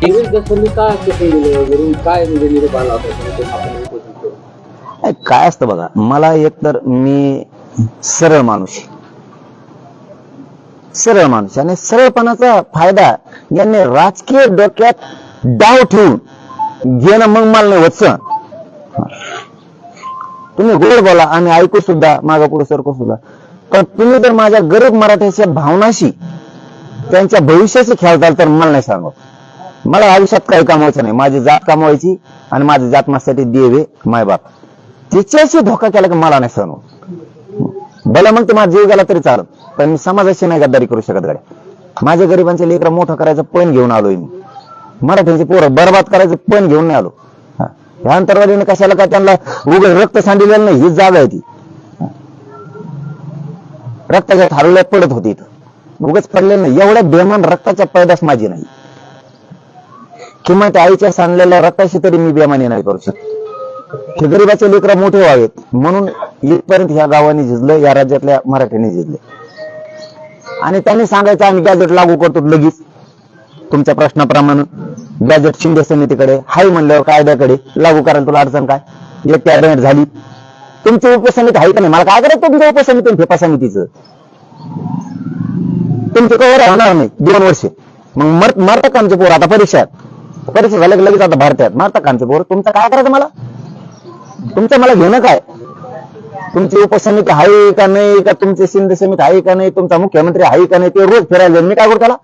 देवेश दसरंनी का वरून काय म्हणजे निरोप आला होता आपण उपोषण करू? नाही, काय असतं बघा मला एकतर मी सरळ माणूस आहे. सरळ माणूस आणि सरळपणाचा फायदा यांनी राजकीय डोक्यात डाव ठेवून घेणं मग मला नाही वत्स तुम्ही गोड बोला आम्ही ऐकू सुद्धा मागा पुढे सरकू सुद्धा पण तुम्ही जर माझ्या गरीब मराठ्याच्या भावनाशी त्यांच्या भविष्याशी खेळताल तर मला नाही सांगत मला आयुष्यात काही कमवायचं नाही. माझी जात कमवायची आणि माझी जात माझ्यासाठी देवे मायबाप तिच्याशी धोका केला की मला नाही सहन भले मग ते माझा जीव गेला तरी चालत पण मी समाजाशी नाही गद्दारी करू शकत गाड्या. माझ्या गरिबांचे लेकरं मोठं करायचं पण घेऊन आलोय मी. मराठ्यांची पोरं बरबाद करायचं पण घेऊन नाही आलो. ह्या अंतरवादीने कशाला काय त्यांना उघड रक्त सांडिलेलं नाही हीच जागा आहे ती. रक्ताच्या थारोळ्यात पडत होती इथं. उगच पडले नाही. एवढ्या बेमान रक्ताच्या पैदास माझी नाही. किंमत आईच्या सांडलेल्या रक्ताशी तरी मी बेमानी नाही करू शकत. हे गरीबाचे लेकर मोठे व्हावेत. म्हणून इथपर्यंत ह्या गावाने झिजलं या राज्यातल्या मराठ्यांनी झिजले. आणि त्यांनी सांगायचं आम्ही गॅजेट लागू करतो लगेच. तुमच्या प्रश्नाप्रमाणे गॅजेट शिंदे समितीकडे हाय म्हणल्यावर कायद्याकडे लागू करायला तुला अडचण काय? एक कॅबिनेट झाली. तुमची उपसमिती आहे का नाही? मला काय करायचं तुमच्या उपसमिती फेपा समितीचं? तुमचे कवर होणार नाही. दोन वर्ष. मग मर मरतात आमचे पोर? आता परीक्षात परीक्षा झाल्या लगेच आता भारतात. मारता का आमचे पोर तुमचं काय करायचं मला? तुमचं मला घेणं काय? तुमची उपसमिती आहे का नाही? का तुमची शिंदे समिती आहे का नाही? तुमचा मुख्यमंत्री आहे का नाही? ते रोज फिरायला मी काय करू त्याला?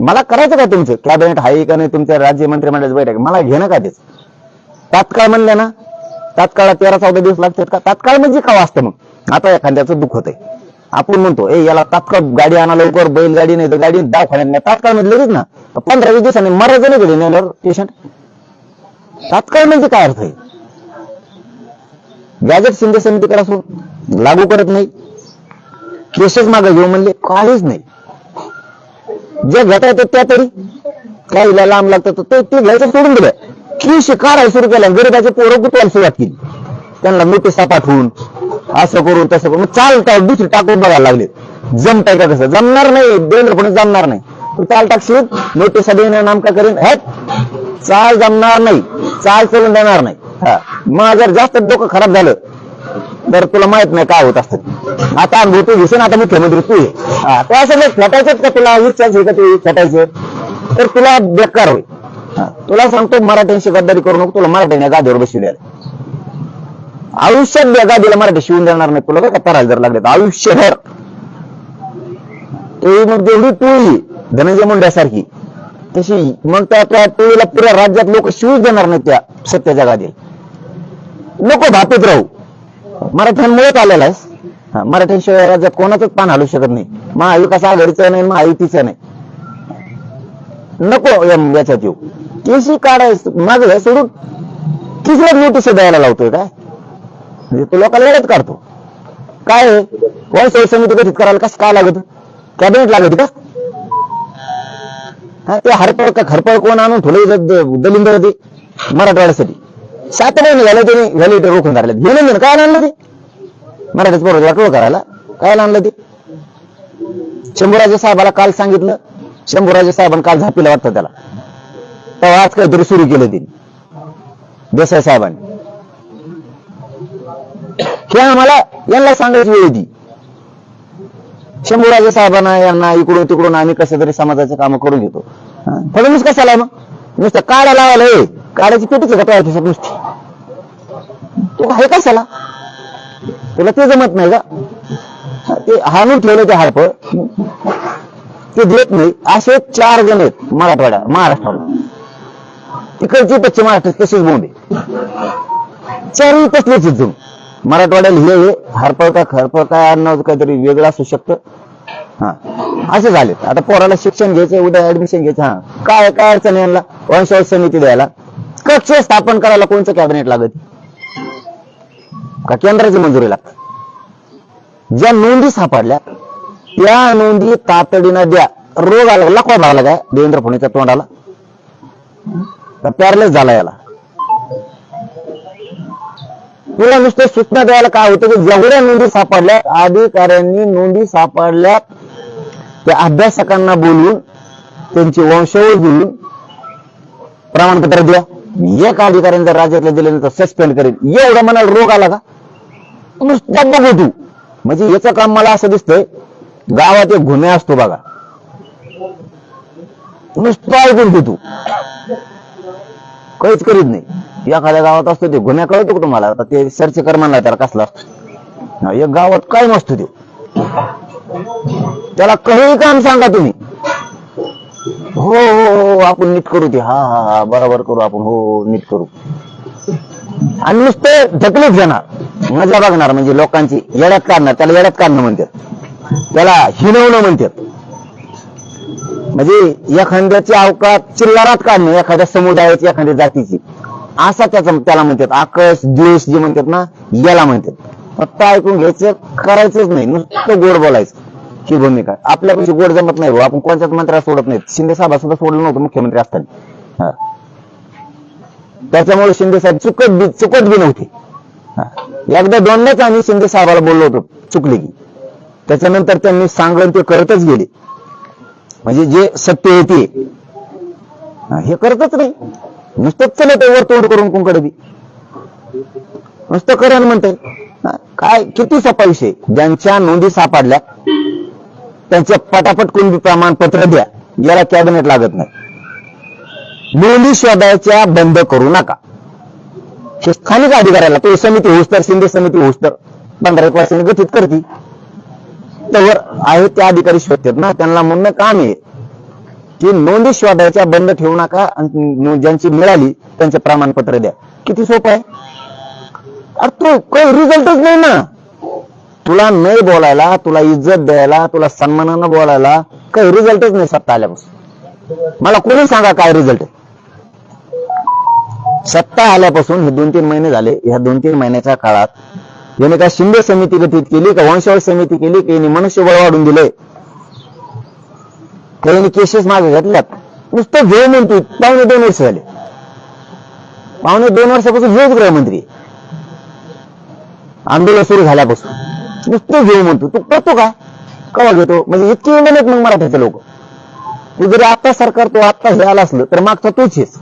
मला करायचं काय तुमचं? कॅबिनेट आहे का नाही? तुमच्या राज्य मंत्रिमंडळाची बैठक मला घेणं काय तेच तात्काळ म्हणलं ना? तात्काळ तेरा चौदा दिवस लागतात का? तात्काळ म्हणजे का असतं मग? आता एखाद्याचं दुःख होतंय. आपण म्हणतो ए याला तात्काळ गाडी आणा लवकर बैलगाडी नाही तर गाडी दवाखान्यात नाही. तात्काळ म्हणजे लगेच ना पंधरा वीस दिवसांनी मरायचं नाही घडी नेल्यावर पेशंट तात्काळ म्हणजे काय अर्थ आहे? गॅजेट शिंदे समितीकडे असो लागू करत नाही. केसेस मागे घेऊ म्हणले काहीच नाही. जे घेता येतं त्या तरी. काहीला लांब लागतं ते ते घ्यायचं सोडून दिलं. कृषी काढायला सुरू केलं गरीबाचे पोरं गुतवायला सुरुवात केली. त्यांना नोटिसा पाठवून असं करून तसं करून. मग चालता दुसरी टाकून बघायला लागले. जमताय का कसं जमणार नाही. देवेंद्र फडणवीस जमणार नाही. तू चाल टाकशील नोटिसा देणं नामका करीन? हे चाल जमणार नाही. चाल चलून देणार नाही. हा. मग जर जास्त डोकं खराब झालं तर तुला माहीत नाही काय होत असतं. आता अनुभव तू घेशील आता मुख्यमंत्री तू आहे हा, असं नाही फेटायचंच का तुला? इच्छाच का ते फेटायचं? तर तुला बेकार होईल. तुला सांगतो मराठ्यांशी गद्दारी करू नको. तुला मराठ्याने गादीवर बसवले आयुष्यात बेगा गादीला मराठी शिवून देणार नाही तुला काय करायला जर लागले तर. आयुष्यभर ते मग जेवढी टोळी धनंजय मुंड्यासारखी तशी. मग त्या त्या टोळीला पुऱ्या राज्यात लोक शिवूच देणार नाही त्या सत्याच्या जगातील नको धापीत राहू. मराठ्यांमुळेच आलेला आहेस. मराठ्यांशिवाय राज्यात कोणाचंच पान हलू शकत नाही. महाविकास आघाडीचं नाही महायुतीचं नाही. नको याच्यात येऊ. केसी काढायचं? माझं सोडून तिसऱ्याच नोटीस द्यायला लावतोय काय? म्हणजे तो लोकांना लढत काढतो. काय आहे? वंशवळ समिती गठीत करायला कसं काय लागत? कॅबिनेट लागत का? ते हरपळ का खरपळ कोण आणून ठेवले दलिंद होते मराठवाड्यासाठी. सात महिने झाले त्यांनी व्हॅलिडेटर रोखून धरले. घेऊन म्हणजे काय आणलं ते? मराठीच बरोबर वाटलं करायला. काय आणलं ते? शंभूराजे साहेबाला काल सांगितलं. शंभूराजे साहेबांनी काल झापीला वाटतं त्याला. तेव्हा आज काहीतरी सुरू केलं त्यांनी. देसाई साहेबांनी. हे आम्हाला यांना सांगायची वेळ होती. शंभूराजे साहेबांना यांना इकडून तिकडून आम्ही कसं तरी समाजाचे काम करून घेतो. फडणवीस कशाला आहे मग? नुसतं काढा लावायला हे काड्याची पेटीच का तयार खिशात नुसती? तो आहे कशाला? तुला ते जमत नाही का? ते हाणून ठेवलं ते हाडप. ते देत नाही. असे चार जण आहेत मराठवाड्या महाराष्ट्राला तिकडची पश्चिम महाराष्ट्र तशीच बोंबे. चारही तसलेच आहेत मराठवाड्याला हे हे हरपळ का खरपळ काय अन्न काहीतरी वेगळं असू शकतं. हा. असे झाले. आता पोराला शिक्षण घ्यायचं उद्या ऍडमिशन घ्यायचं. हा. काय काय अडचण यांना? वंशवळ समिती द्यायला. कक्ष स्थापन करायला कोणचं कॅबिनेट लागत? का केंद्राची मंजुरी लागते? ज्या नोंदी सापडल्या त्या नोंदी तातडीनं द्या. रोग आला लखवा लागला काय? देवेंद्र फडणवीसच्या तोंडाला. पॅरलेस झाला याला. तुला नुसतं सूचना द्यायला काय होतं? की जेवढ्या नोंदी सापडल्या अधिकाऱ्यांनी नोंदी सापडल्यात त्या अभ्यासकांना बोलवून त्यांची वंशावळ घेऊन प्रमाणपत्र द्या. एक अधिकाऱ्यांनी जर राज्यातल्या दिल्यानंतर सस्पेंड करेल एवढा मला रोग आला का? नुसतं बघू तू. म्हणजे याचं काम मला असं दिसतंय गावात एक घुमे असतो बघा. नुसतं ऐकून तू काहीच करीत नाही. एखाद्या गावात असतो ते गुन्हा कळतो का तुम्हाला? आता ते सर्च कर म्हणला त्याला कसला असतो. एक गावात काय नसतो ते. त्याला काही काम सांगा तुम्ही. हो, हो हो हो आपण नीट करू ते. हा हा हा बरोबर करू आपण. हो, हो नीट करू. आणि नुसते ढकलीत घेणार. मजा बघणार म्हणजे लोकांची. येड्यात काढणार त्याला येड्यात काढणं म्हणतात. त्याला हिनवणं म्हणतात. म्हणजे एखाद्याची अवकात चिल्लारात काढणं एखाद्या समुदायाची एखाद्या जातीची. असा त्याचा त्याला म्हणतात आकस द्वेष जे म्हणतात ना याला म्हणतात. फक्त ऐकून घ्यायचं करायचंच नाही. नुसतं गोड बोलायचं. ही भूमिका. आपल्यापेक्षा गोड जमत नाही भाऊ. आपण कोणत्याच मंत्र्याला सोडत नाही शिंदे साहेब सुद्धा सोडलं नव्हतं मुख्यमंत्री असताना. त्याच्यामुळे शिंदे साहेब चुकत बी चुकत बी नव्हते. एकदा दोनदाच आम्ही शिंदे साहेबाला बोललो होतो चुकले की. त्याच्यानंतर त्यांनी सांगून ते करतच गेले. म्हणजे जे सत्य आहे ते. हे करतच नाही. नुसतंच चलत वर तोंड करून कुंकडे बी. नुसतं करण म्हणते काय किती सोपा आहे ज्यांच्या नोंदी सापडल्या त्यांचे पटापट कुणबी प्रमाणपत्र द्या. याला कॅबिनेट लागत नाही. नोंदी शोधायच्या बंद करू नका. स्थानिक अधिकाऱ्याला तो समिती होऊस तर शिंदे समिती होऊस तर पंधरा एक वर्षांनी गठीत करते. त्यावर आहे त्या अधिकारी शोधतात ना त्यांना म्हणणं काम आहे. की नोंदी शोधायच्या बंद ठेवू नका ज्यांची मिळाली त्यांचे प्रमाणपत्र द्या. किती सोपं आहे? अरे तू काही रिझल्टच नाही ना. तुला नाही बोलायला तुला इज्जत द्यायला तुला सन्मानानं बोलायला काही रिझल्टच नाही सत्ता आल्यापासून. मला कोणी सांगा काय रिझल्ट आहे? सत्ता आल्यापासून हे दोन तीन महिने झाले. ह्या दोन तीन महिन्याच्या काळात याने का शिंदे समिती गठीत केली का वंशावळ समिती केली की मनुष्यबळ वाढून दिले त्यांनी केसेस मागे घेतल्यात. नुसतं घेऊ म्हणतो पावणे दोन वर्ष झाले. पावणे दोन वर्षापासून हेच गृहमंत्री आंदोलन सुरू झाल्यापासून. नुसतं घेऊ म्हणतो तू करतो का? कवा घेतो? म्हणजे इतकी इंडियन मग मराठ्याचे लोक. तू जरी आता सरकार तो आता हे आला असलं तर मागचा तूच आहेस.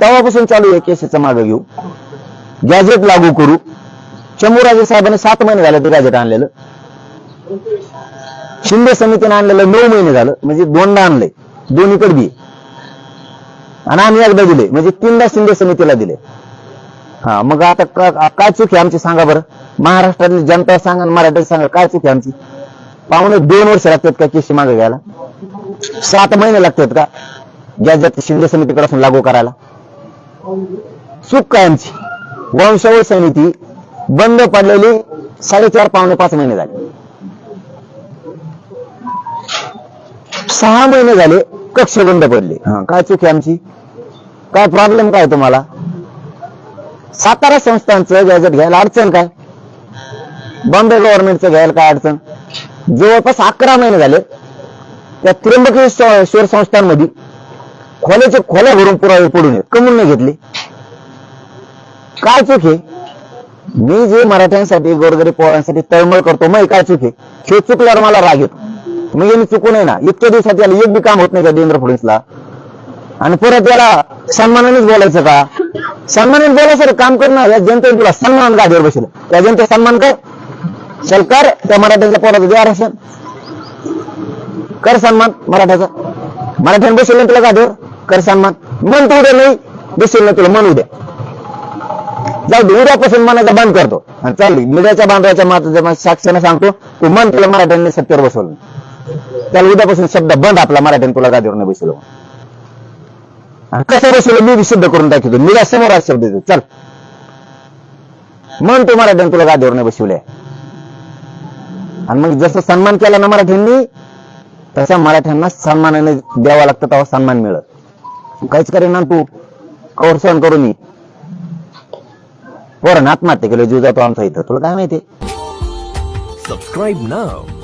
तेव्हापासून चालू आहे केसेसचा मागे घेऊ. गॅजेट लागू करू. चमूराजे साहेबांनी सात महिने झाले ते गॅजेट आणलेलं. शिंदे समितीने आणलेलं नऊ महिने झालं. म्हणजे दोनदा आणलंय दोन्हीकडे बी. आणि आम्ही एकदा दिले. म्हणजे तीनदा शिंदे समितीला दिले. हा मग आता काय चूक आहे आमची सांगा बरं. महाराष्ट्रातली जनता सांगा आणि मराठी सांगा. काय चूक आहे आमची? पाहुणे दोन वर्ष लागतात का केशी मागे घ्यायला? सात महिने लागतात का? ज्या शिंदे समितीकडे लागू करायला. चूक काय आमची? वंशावळ समिती बंद पडलेली साडेचार पावणे पाच महिने झाले. सहा महिने झाले कक्ष बंद पडले. हा. काय चूक आहे आमची? काय प्रॉब्लेम काय तुम्हाला? सातारा संस्थांचं गॅजेट घ्यायला अडचण काय? बॉम्बे गव्हर्नमेंटचं घ्यायला काय अडचण? जवळपास अकरा महिने झाले. त्या त्र्यंबकेश्वर संस्थांमध्ये खोल्याचे खोल्या भरून पुरावे पडून कमून नाही घेतले. काय चूक आहे? मी जे मराठ्यांसाठी गोरगरीब पोरांसाठी तळमळ करतो मग काय चूक आहे? हे चुकल्यावर मला राग येतो. मग यांनी चुकून आहे ना. इतक्या दिवसात याला एक बी काम होत नाही का देवेंद्र फडणवीसला? आणि परत याला सन्मानानेच बोलायचं का? सन्मानाने बोलायचं काम कर ना या जनतेने तुला सन्मान गाडीवर बसेल त्या जनते सन्मान कर. चल कर त्या मराठ्यांच्या पोराचं द्या आरक्षण. कर सन्मान मराठ्याचा. मराठ्याने बसेल ना तुला गाडीवर कर सन्मान. मन तू उद्या नाही. बसेल ना तुला मन उद्या. जाऊ दे उद्यापासून मनाचा बंद करतो. आणि चालली मीडियाच्या बांधवाच्या मात्र साक्षीने सांगतो तू मन तुला मराठ्यांनी सत्तेवर बसवलं. त्याला उद्यापासून शब्द बंद आपला मराठ्यान तुला गादीवर नाही बसवलं कसं बसवलं? मी बी सिद्ध करून दाखवतो. मी मीडिया समोर आज शब्द देतो. चल. मन तू मराठ्यान तुला गादीवर नाही बसवलंय. आणि मग जसं सन्मान केला ना मराठ्यांनी तसा मराठ्यांना सन्मानाने द्यावा लागतं तेव्हा सन्मान मिळत. काहीच करे ना तू. कवर सहन करू मी वरण आत्महत्या केलं जीव जातो आमचा इथं. तुला काय माहिती? Subscribe now.